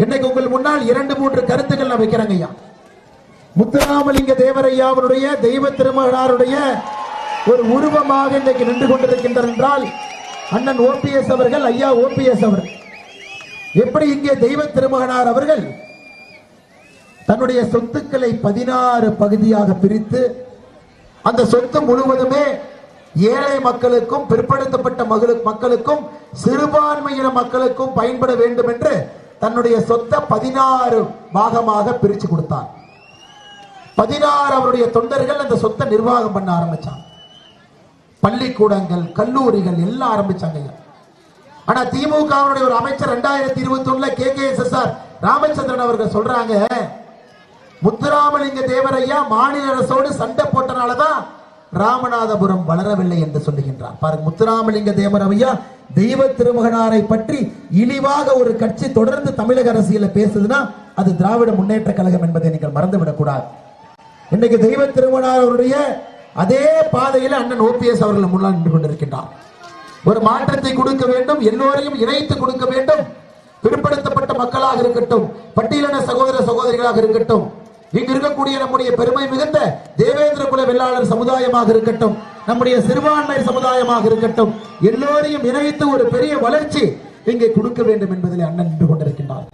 இன்னைக்கு உங்கள் முன்னால் இரண்டு மூன்று கருத்துக்கள் நான் வைக்கிறேங்க ஐயா. முத்துராமலிங்க தேவரையாவனுடைய தெய்வ திருமகனாருடைய ஒரு உருவமாக இன்றைக்கு நின்று கொண்டிருக்கின்றார் என்றால் அண்ணன் ஓபிஎஸ் அவர்கள் ஐயா ஓபிஎஸ் அவர். எப்படி இங்கே தெய்வ திருமகனார் அவர்கள் தன்னுடைய சொத்துக்களை பதினாறு பகுதியாக பிரித்து அந்த சொத்து முழுவதுமே ஏழை மக்களுக்கும் பிற்படுத்தப்பட்ட மகளு- மக்களுக்கும் சிறுபான்மையின மக்களுக்கும் பயன்பட வேண்டும் என்று தன்னுடைய சொத்தை பதினாறு பாகமாக பிரிச்சு கொடுத்தார் பதினாறு அவருடைய தொண்டர்கள் அந்த சொத்தை நிர்வாகம் பண்ண ஆரம்பிச்சாங்க. பள்ளிக்கூடங்கள் கல்லூரிகள் எல்லாம் ஆரம்பிச்சாங்க ஆனா திமுக ஒரு அமைச்சர் ரெண்டாயிரத்தி இருபத்தி ஒண்ணுல K. K. S. S. R. Ramachandran அவர்கள் சொல்றாங்க முத்துராமலிங்க தேவரையா மாநில அரசோடு சண்டை போட்டனாலதான் ராமநாதபுரம் வளரவில்லை என்று சொல்லுகின்றார். பாருங்க முத்துராமலிங்க தேவரையா தெய்வ திருமகனாரை பற்றி இழிவாக ஒரு கட்சி தொடர்ந்து தமிழக அரசியல பேசுதுன்னா அது திராவிட முன்னேற்ற கழகம் என்பதை நீங்கள் மறந்துவிடக் கூடாது இன்னைக்கு தெய்வ திருமகனார் அவருடைய அதே பாதையில அண்ணன் ஓபிஎஸ் அவர்கள் முன்னால் நின்று கொண்டிருக்கின்றார். ஒரு மாற்றத்தை கொடுக்க வேண்டும் எல்லோரையும் இணைத்து கொடுக்க வேண்டும். பிற்படுத்தப்பட்ட மக்களாக இருக்கட்டும் பட்டியலின சகோதர சகோதரிகளாக இருக்கட்டும் இங்கு இருக்கக்கூடிய நம்முடைய பெருமை மிகுந்த தேவேந்திர குல வெள்ளாளர் சமுதாயமாக இருக்கட்டும் நம்முடைய சிறுபான்மை சமுதாயமாக இருக்கட்டும் எல்லோரையும் இணைத்து ஒரு பெரிய வளர்ச்சி இங்கே கொடுக்க வேண்டும் என்பதில் அண்ணன் நின்று கொண்டிருக்கின்றார்.